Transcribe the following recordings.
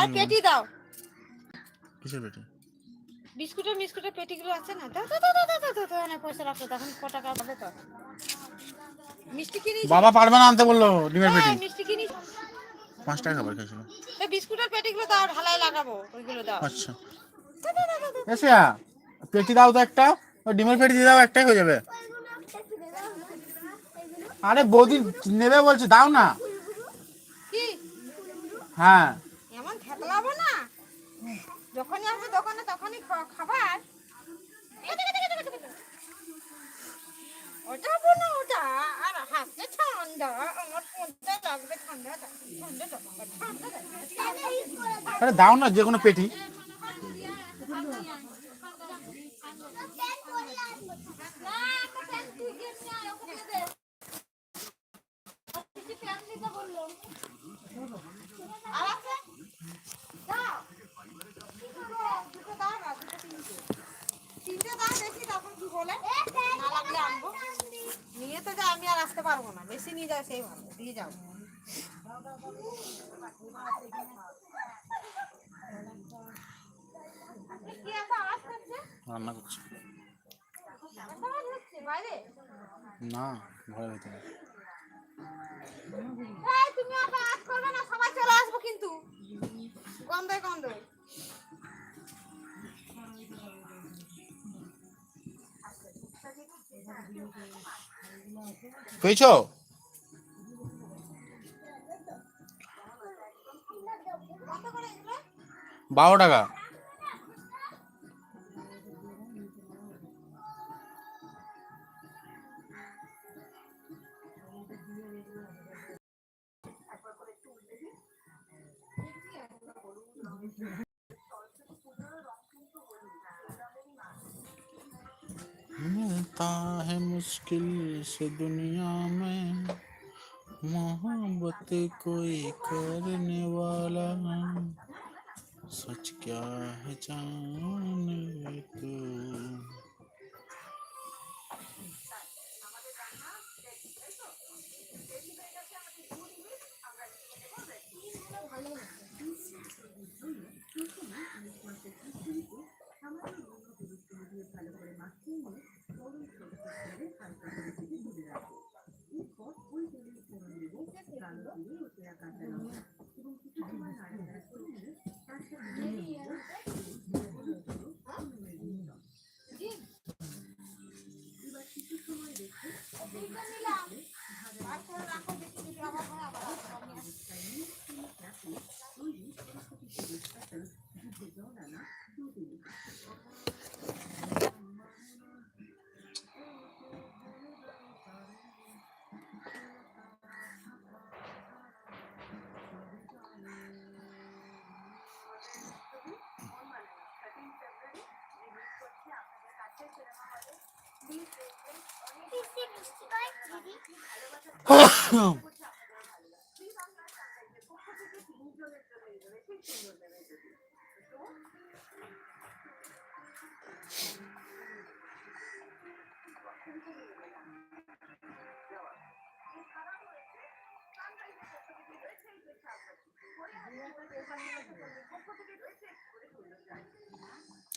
আর পেটি দাও। কিসের পেটি? বিস্কুটের মিস্কুটের পেটিগুলো আছে না? দাও দাও দাও দাও দাও দাও না পয়সা রাখো তখন ক টাকা পাবে তো? মিষ্টি কিনি বাবা পারবে না আনতে বলল ডিমের পেটি। মিষ্টি কিনি পাঁচ টাকা খাবার খেয়েছিল। এই বিস্কুটের পেটিগুলো দাও ঢালাই লাগাবো ওইগুলো দাও। আচ্ছা। এসিয়া পেটি দাও তো একটা ওই ডিমের পেটি দিয়ে দাও একটাই হয়ে যাবে। আরে বৌদি নেবে বলছে দাও না। কি? হ্যাঁ। এমন না? যখনই আসবে দোকানে তখনই খাবার। ওটা বোনা ওটা আর হাতে ঠান্ডা, আমার ঠান্ডা লাগবে ঠান্ডা ঠান্ডা দাও না, যে কোনো পেটি আর আছে দাও দুটো দাও না দুটো তিনটে তিনটে দাও বেশি তখন কি বলে না লাগলে আনব নিয়ে তো যা আমি আর আসতে পারব না বেশি নিয়ে যাও সেই ভালো দিয়ে যাও কি এত আওয়াজ করছে? রান্না করছি এত আওয়াজ হচ্ছে বাইরে? না ঘরের ভিতরে এই, তুমি করবে না, সবাই চলে আসব কিন্তু। গন্ধে গন্ধে পেয়েছ বারো টাকা। दुनिया में मोहब्बत कोई करने वाला सच क्या है जान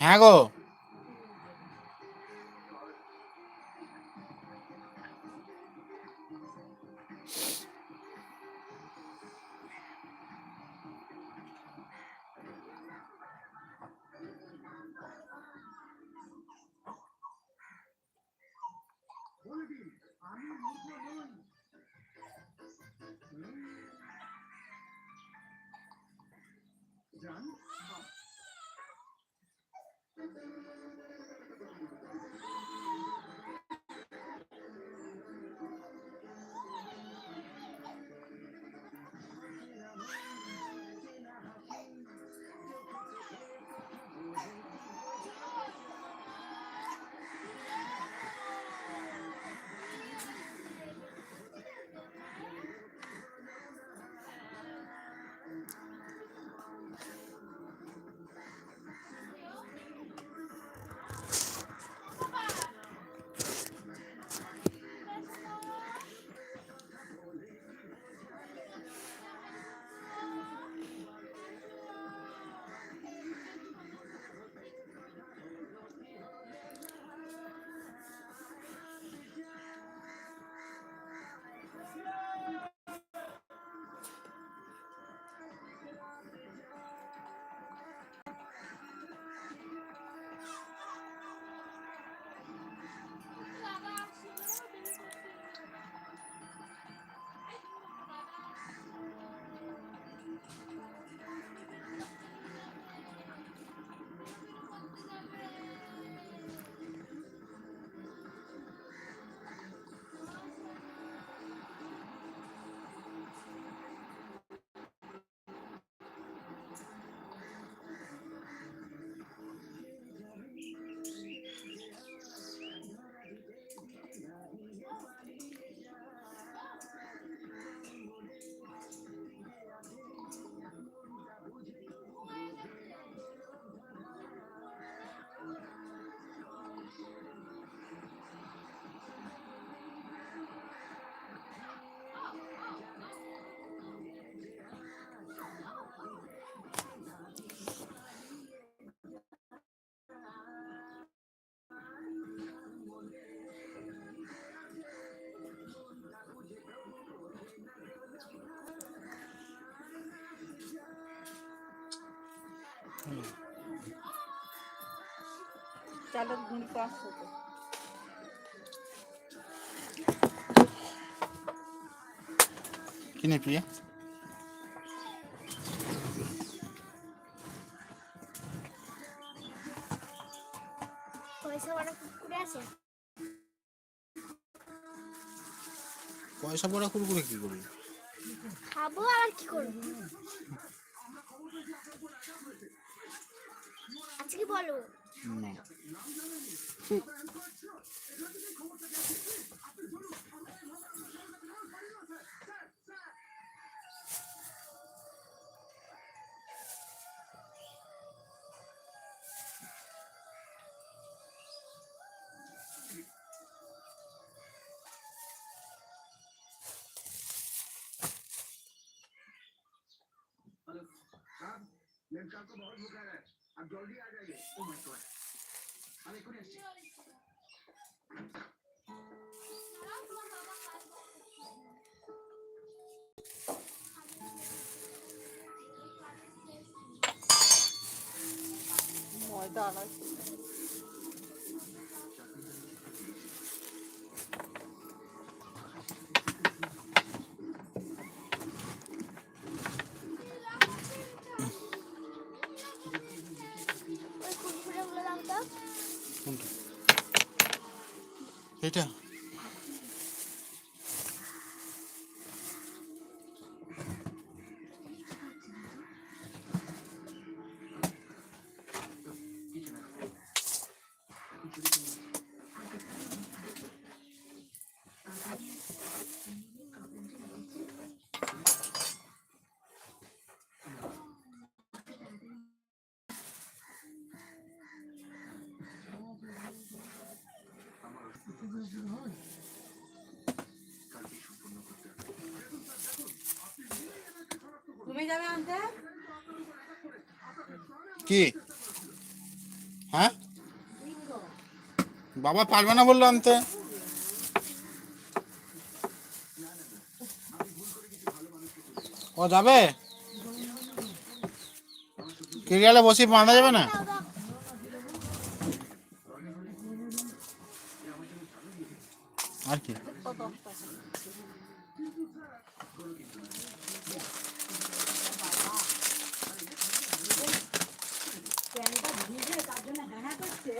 হ্যাঁ গো। run চালের গুঁড়িটা আসছে তো। কিনে প্রিয়া? পয়সা বড় কুকুরে আছে? পয়সা পড়া কুরকুরে কি করবি? খাব আর কি করব? follow. No. See. Hello, Bob. Let's talk about Bukhara. আজকে বলো আসছি ময়দা আনাইছে কি? হ্যাঁ? বাবা পারবে না বলল আনতে? ও যাবে? কেরিয়ালে বসে বাঁধা যাবে না? আর কি? তার জন্য হ্যাঁ করছে।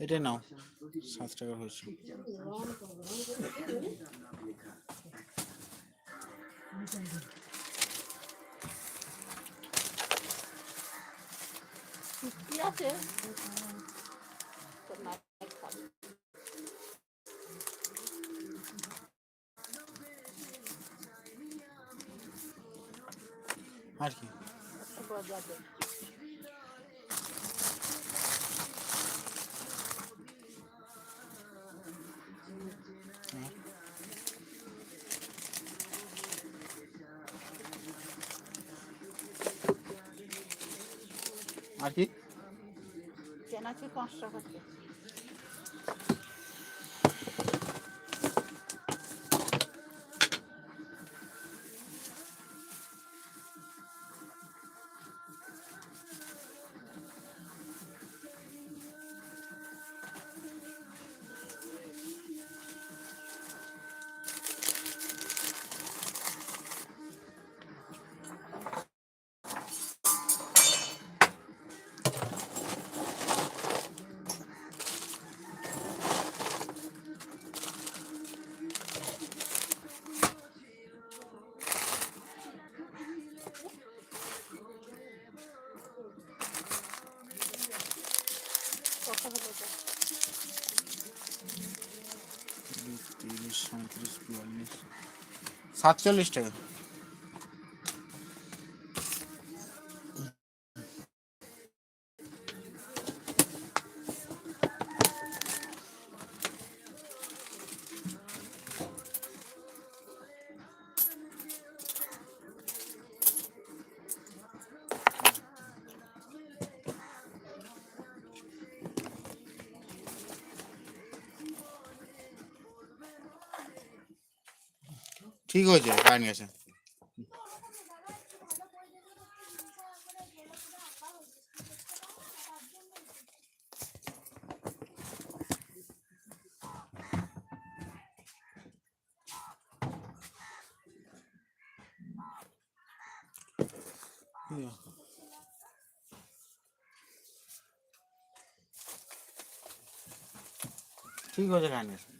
এটা নাও সাত টাকা হয়েছে। আছে? চেনাচি পাঁচ টাকা দিয়ে। কত সাতচল্লিশ টাকা। ঠিক হয়েছে কারেন্ট গেছে। ঠিক হয়েছে কারেন্ট গেছে।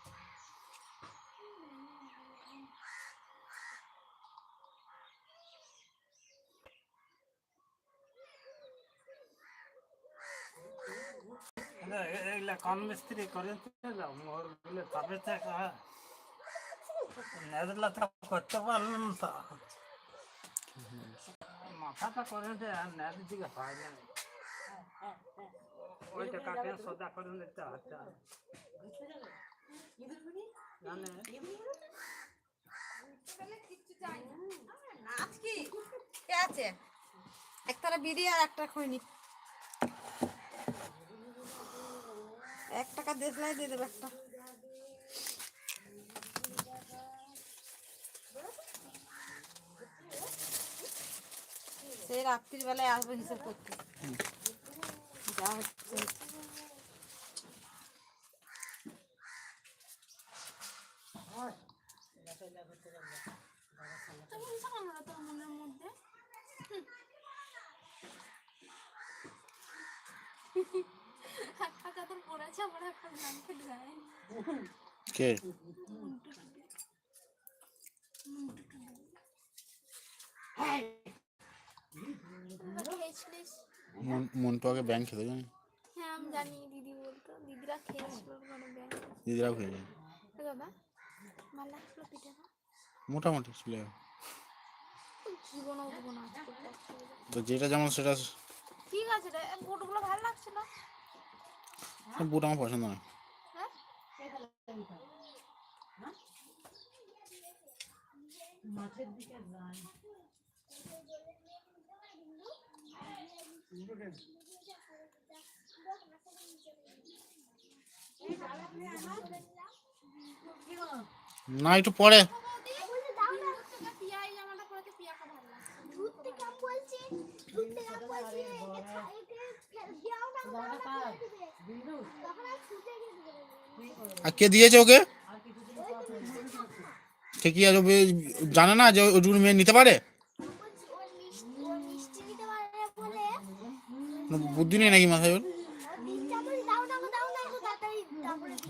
বলে, তবে টাকা নেদলা তো করতে পারলাম মাথাটা করে দে, আর নেদের দিকে হয় না ওই টাকাকে সদা করে নিতে একতারা বিড়ি আর একটা খৈনি। এক টাকা দেখলাই দিয়ে দেবে একটা। সেই রাত্রির বেলায় আসব হিসেব করতে। যা হচ্ছে মনের মধ্যে টাকা তোর পড়েছে আমার একটা ব্ল্যাঙ্কেট গায়ে কে খেয়েছিলিস মন- মন্টু আগে ব্যাংক খেতে জানি? হ্যাঁ আমি জানি দিদি বলতো। দিদিরা খেয়েছিল মানে ব্যাংক দিদিরাও খেয়ে যায় বাবা ভালো লাগছিল পিঠাটা মোটামুটি ছিল না। তো যেটা যেমন সেটা ঠিক আছে রে বুটগুলো ভালো লাগছিল বুট আমার পছন্দ নয় যান না একটু পরে পিয়া এই জামাটা পরেছে পিয়াকে ভালো লাগছে দুধ থেকে বলছি বলছি আর কে দিয়েছে ওকে? ঠিকই আছে জানে না যে ওটুকু মেয়ে নিতে পারে? বুদ্ধি নেই নাকি মাথায় ওর?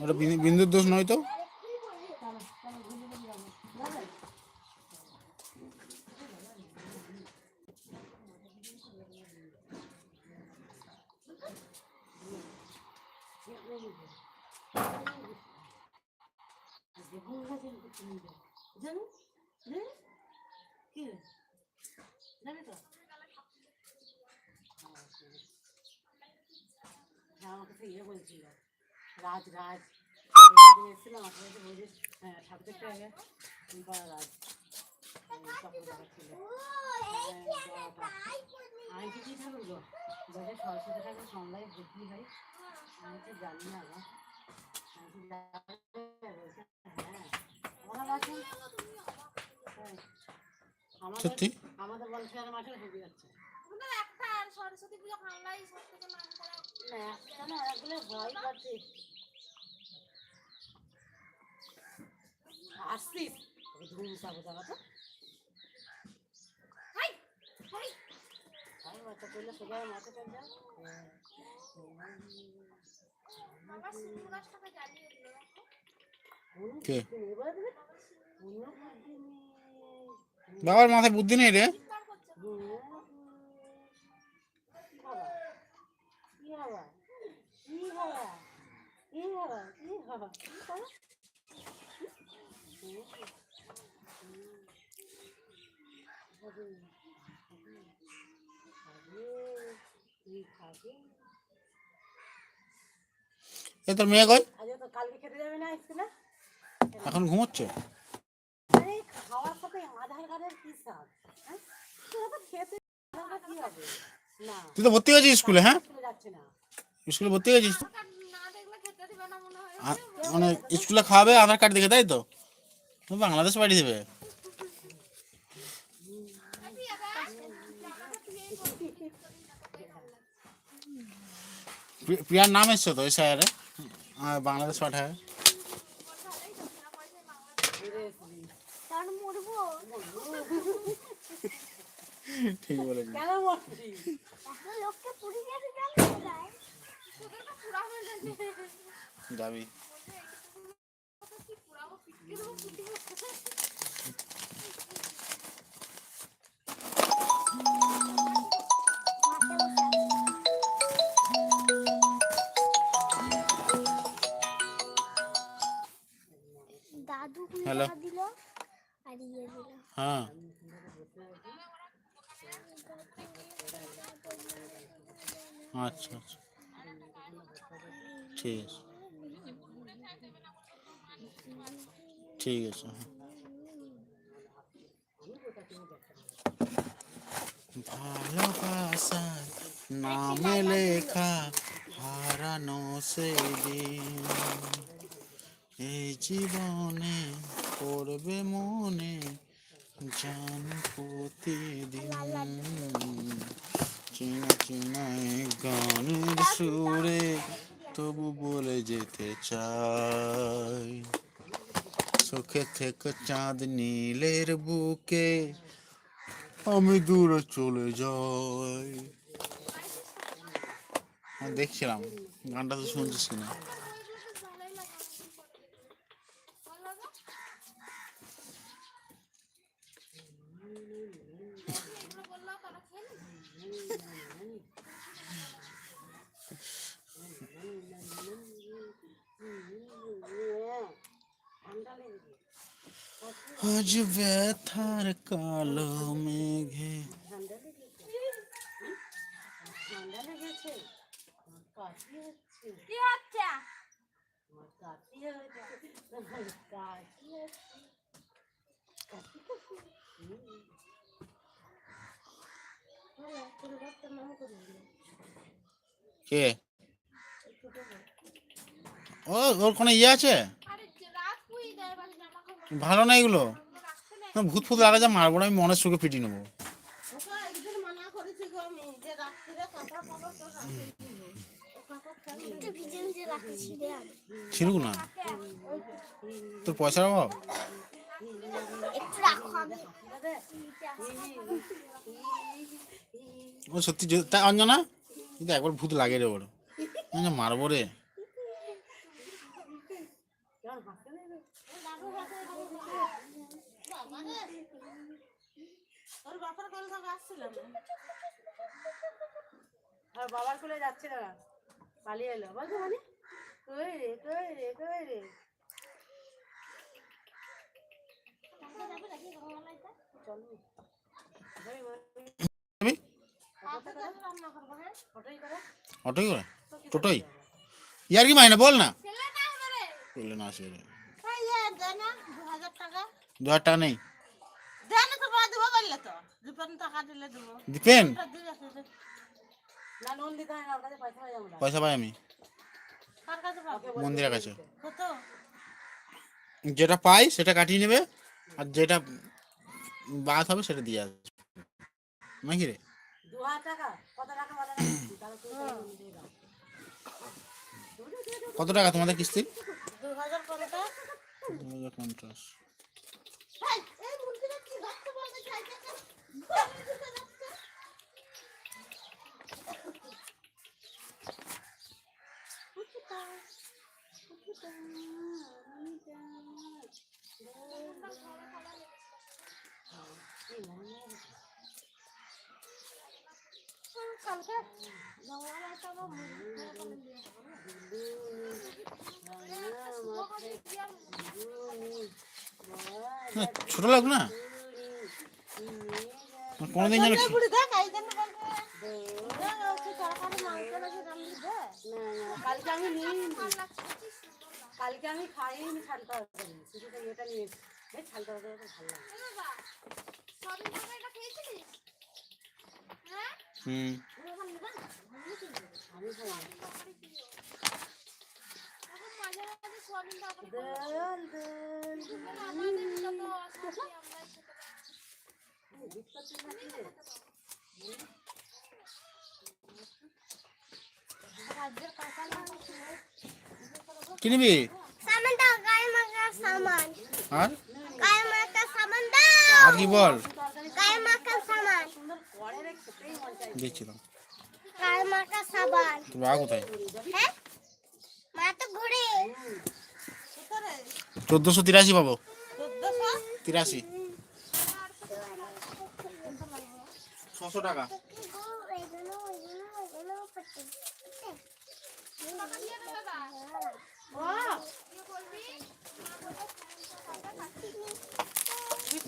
ওটা বিন্দু- বিন্দুর দোষ নয় তো আমাকে তো ইয়ে বলছিল রাজ রাজ এসেছিলাম আপনার কাছে বলছি হ্যাঁ সাত থেকে আগে বড় রাজ তখন দেখাচ্ছিল আমি কি কি ঠাকুর বলে সরস্বতী ঠাকুর সন্ধ্যায় ভর্তি হয়। আমি তো জানি না জানি সত্যি? আমাদের বলছিলাম মাঠে ঢুকে যাচ্ছে একটা আর সরস্বতী পুজো খাংলাই সব থেকে নাম করা না একটা না এগুলো ভয় পাচ্ছে আসছিস ধুম চাবো জায়গা তো। হাই হাই। করলে চল কে? বাবার মাথায় বুদ্ধি নেই রে। চিৎকার করছে এ তোর মেয়ে কই? আজকে তো কালকে খেতে যাবে না স্কুলে এখন ঘুমোচ্ছে? হ্যাঁ? তোরা তো খেতে আধার কার্ড কি হবে? না। তুই তো ভর্তি হয়েছিস স্কুলে হ্যাঁ? স্কুলে স্কুলে ভর্তি হয়েছিস আর না দেখলে খেতে দিবে না মনে হয়। মানে স্কুলে খাওয়াবে আধার কার্ড দেখে তাই তো? বাংলাদেশ পাঠিয়ে দেবে। প্রিয়ার নাম এসছে তো ওই স্যারে বাংলাদেশ পাঠায়। ঠিক বলছি পুরি হ্যালো। ইয়ে হ্যাঁ। আচ্ছা আচ্ছা। ঠিক আছে। ঠিক আছে হ্যাঁ। ভালোবাসার নামে লেখা হারানো সেই দিন এই জীবনে পড়বে মনে জান প্রতিদিন। চিনা চিনা গানের সুরে তবু বলে যেতে চাই। চোখে থেকে চাঁদ নীলের বুকে আমি দূরে চলে যাই। দেখছিলাম, গানটা তো শুনছিস না আজ ব্যথার কালো মেঘে কে? ও, ওর কোনো ইয়ে আছে? ভালো না এগুলো? ভূত ফুত লাগা যা, মারবো না, আমি মনের সুখে পিটি নেব। আমি না। তোর পয়সার অভাব একটু রাখো আমি দাদা, ও সত্যি যে- তা অঞ্জনা? কিন্তু একবার ভূত লাগে রে ওর। মারবো রে বাবার কোলে যাচ্ছে না পালিয়ে এলো বলছো মানে কই রে কই রে কই রে যাবি মা? যাবি? রান্না করব হ্যাঁ অটোই করে? টোটোই? ইয়ার কি মাইনে? বল না। বললে না আসে রে। এই যে দে হাজার টাকা নেই। পয়সা পাই আমি। মন্দিরের কাছে। যেটা পাই সেটা কাটিয়ে নেবে, আর যেটা বাদ হবে সেটা দিয়ে আসবে। নাকি রে? দু হাজার টাকা? কত টাকা বলে তাহলে তুমি দাও। কত টাকা তোমাদের কিস্তি? দু হাজার পঞ্চাশ। দু হাজার পঞ্চাশ এই মুরগিটা কি রক্ত বলতে চাইছে কালকে জঙ্গল একটা আমার মুরগি না, ছোট লাগবে না? কোনোদিন যেন দে কালকে আমি নিই কালকে আমি শুধু এটা নিয়ে ভালো লাগে হ্যাঁ? হুম। কি নিবি? সামান দাও গায়ে মাখা সামান। আর গায়ে মাখা সামান দাও আর কি বল? গায়ে মাখা সামান। সুন্দর গায়ে মাখা সাবান কোথায়? হ্যাঁ? মা তো ঘুরে। চোদ্দোশো তিরাশি পাবো। তিরাশি। ছশো টাকা।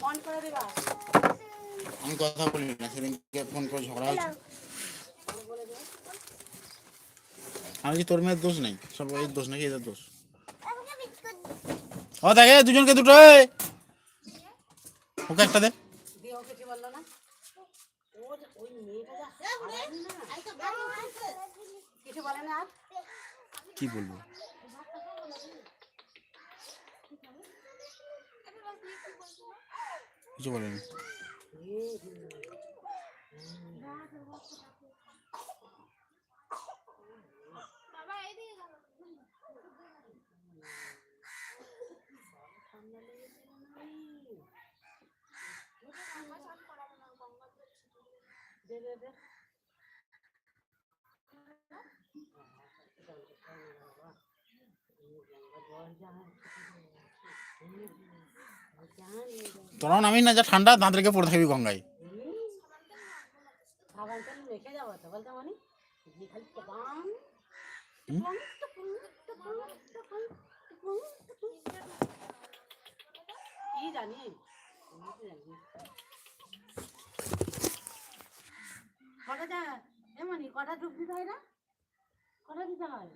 ফোন করে দেবা। আমি কথা বলি না সেদিনকে ফোন করে ঝগড়া হয়েছে। আমি কি তোর মেয়ের দোষ নেই? সব এর দোষ নাকি এদের দোষ? ও দেখে দুজনকে দুটো ওকে একটা দে। দিয়ে ও কিছু বলল না ও যে ওই মেয়েটা যা হারামি না কিছু বলে না আর কি বলব কিছু বলেনি বাবা এইদিকে যাও। দে দে দে তোরাও নামি না যা ঠান্ডা দাঁত রেখে পড়ে থাকবি গঙ্গায়। সাবান তেল মেখে যাব তো বলতে মানে দিয়ে খালি টপাং হুম? কি জানি আমি তো কটা যা এমনই কটা ডুব দিতে হয় না? কটা দিতে হয়।